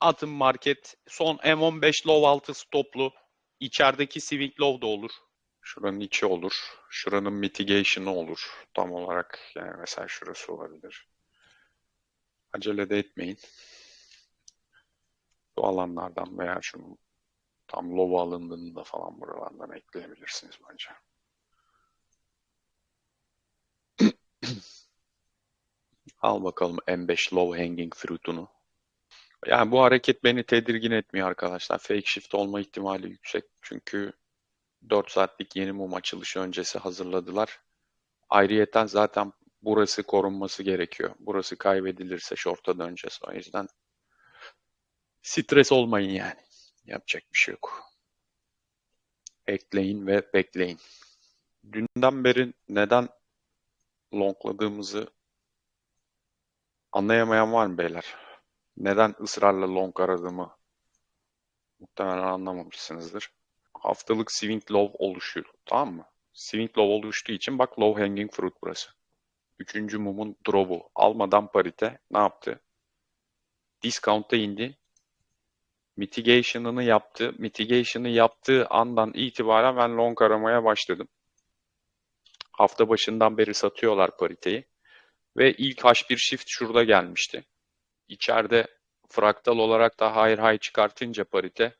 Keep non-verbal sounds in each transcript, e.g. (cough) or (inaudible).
Atın market son M15 low altı stoplu. İçerideki swing low da olur. Şuranın içi olur. Şuranın mitigation'ı olur. Tam olarak yani mesela şurası olabilir. Acele de etmeyin. Bu alanlardan veya şunun tam low alındığını da falan buralardan ekleyebilirsiniz bence. (clears throat) Al bakalım M5 low hanging fruit'unu. Yani bu hareket beni tedirgin etmiyor arkadaşlar. Fake shift olma ihtimali yüksek. Çünkü 4 saatlik yeni mum açılışı öncesi hazırladılar. Ayrıyeten zaten burası korunması gerekiyor. Burası kaybedilirse short'a döneceğiz. O yüzden stres olmayın yani. Yapacak bir şey yok. Ekleyin ve bekleyin. Dünden beri neden longladığımızı anlayamayan var mı beyler? Neden ısrarla long aradığımı muhtemelen anlamamışsınızdır. Haftalık swing low oluşuyor. Tamam mı? Swing low oluştuğu için bak low hanging fruit burası. Üçüncü mumun drop'u. Almadan parite ne yaptı? Discount'a indi. Mitigation'ını yaptı. Mitigation'ı yaptığı andan itibaren ben long aramaya başladım. Hafta başından beri satıyorlar pariteyi. Ve ilk H1 shift şurada gelmişti. İçeride fraktal olarak da higher high çıkartınca parite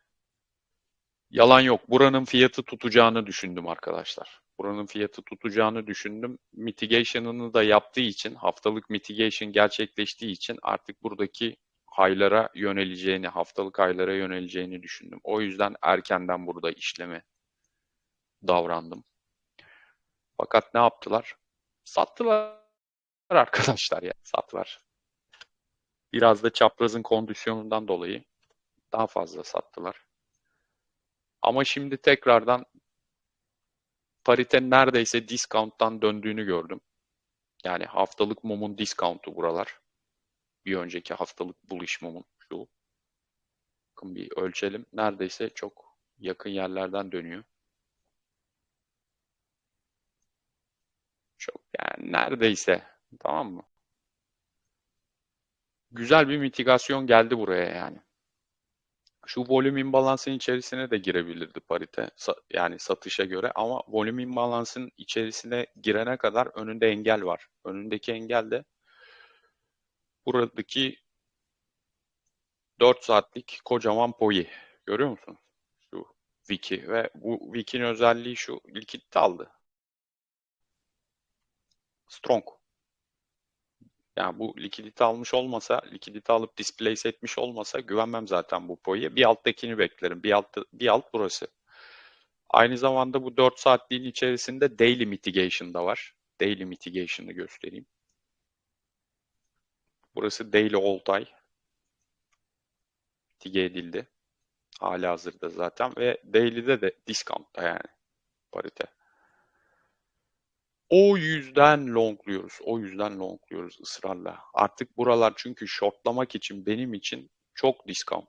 yalan yok. Buranın fiyatı tutacağını düşündüm arkadaşlar. Buranın fiyatı tutacağını düşündüm. Mitigation'ını da yaptığı için, haftalık mitigation gerçekleştiği için artık buradaki haylara yöneleceğini, haftalık haylara yöneleceğini düşündüm. O yüzden erkenden burada işleme davrandım. Fakat ne yaptılar? Sattılar arkadaşlar ya. Sattılar. Biraz da çaprazın kondisyonundan dolayı daha fazla sattılar. Ama şimdi tekrardan parite neredeyse discount'tan döndüğünü gördüm. Yani haftalık mumun discount'u buralar. Bir önceki haftalık bullish mumun şu. Bakın bir ölçelim. Neredeyse çok yakın yerlerden dönüyor. Çok yani neredeyse tamam mı? Güzel bir mitigasyon geldi buraya yani. Şu volüm imbalansın içerisine de girebilirdi parite. Yani satışa göre ama volüm imbalansın içerisine girene kadar önünde engel var. Önündeki engel de buradaki 4 saatlik kocaman poyi. Görüyor musunuz? Şu wiki ve bu wiki'nin özelliği şu. Likit aldı. Strong. Yani bu likidite almış olmasa, likidite alıp displace etmiş olmasa güvenmem zaten bu poya. Bir alttakini beklerim. Bir alt, bir alt burası. Aynı zamanda bu 4 saatliğin içerisinde daily mitigation da var. Daily mitigation'ı göstereyim. Burası daily oltay. Mitige edildi. Hala hazırda zaten ve daily'de de discount'ta yani parite. O yüzden longluyoruz. O yüzden longluyoruz ısrarla. Artık buralar çünkü shortlamak için benim için çok discount.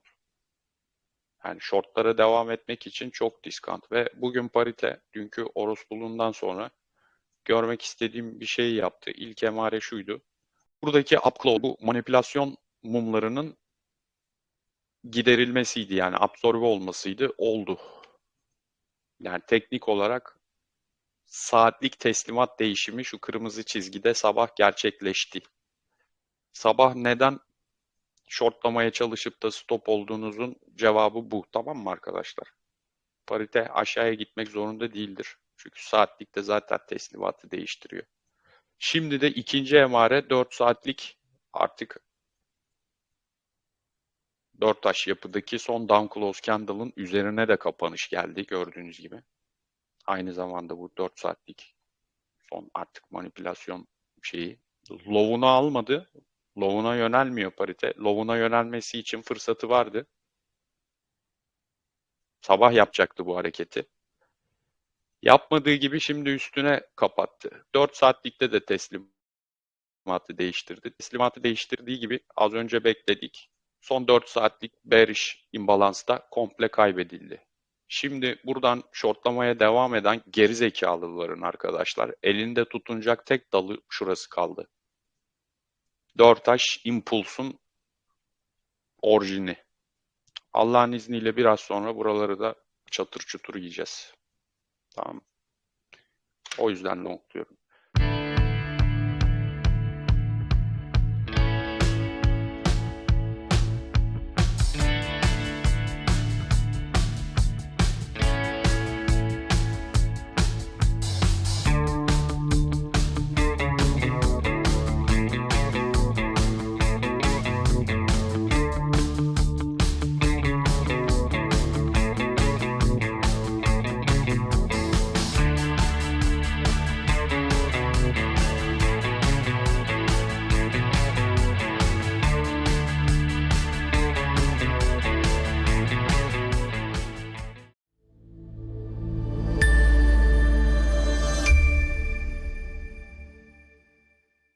Yani shortlara devam etmek için çok discount. Ve bugün parite dünkü orospuluğundan sonra görmek istediğim bir şey yaptı. İlk emare şuydu. Buradaki upcload, bu manipülasyon mumlarının giderilmesiydi. Yani absorbe olmasıydı. Oldu. Yani teknik olarak saatlik teslimat değişimi şu kırmızı çizgide sabah gerçekleşti. Sabah neden shortlamaya çalışıp da stop olduğunuzun cevabı bu. Tamam mı arkadaşlar? Parite aşağıya gitmek zorunda değildir. Çünkü saatlikte zaten teslimatı değiştiriyor. Şimdi de ikinci emare 4 saatlik artık 4 taş yapıdaki son down close candle'ın üzerine de kapanış geldi gördüğünüz gibi. Aynı zamanda bu 4 saatlik son artık manipülasyon şeyi. Low'unu almadı. Low'una yönelmiyor parite. Low'una yönelmesi için fırsatı vardı. Sabah yapacaktı bu hareketi. Yapmadığı gibi şimdi üstüne kapattı. 4 saatlikte de teslimatı değiştirdi. Teslimatı değiştirdiği gibi az önce bekledik. Son 4 saatlik bearish imbalansta komple kaybedildi. Şimdi buradan shortlamaya devam eden geri zekalıların arkadaşlar elinde tutunacak tek dalı şurası kaldı. Dörtaş impulsun orijini. Allah'ın izniyle biraz sonra buraları da çatır çutur yiyeceğiz. Tamam. O yüzden long diyorum.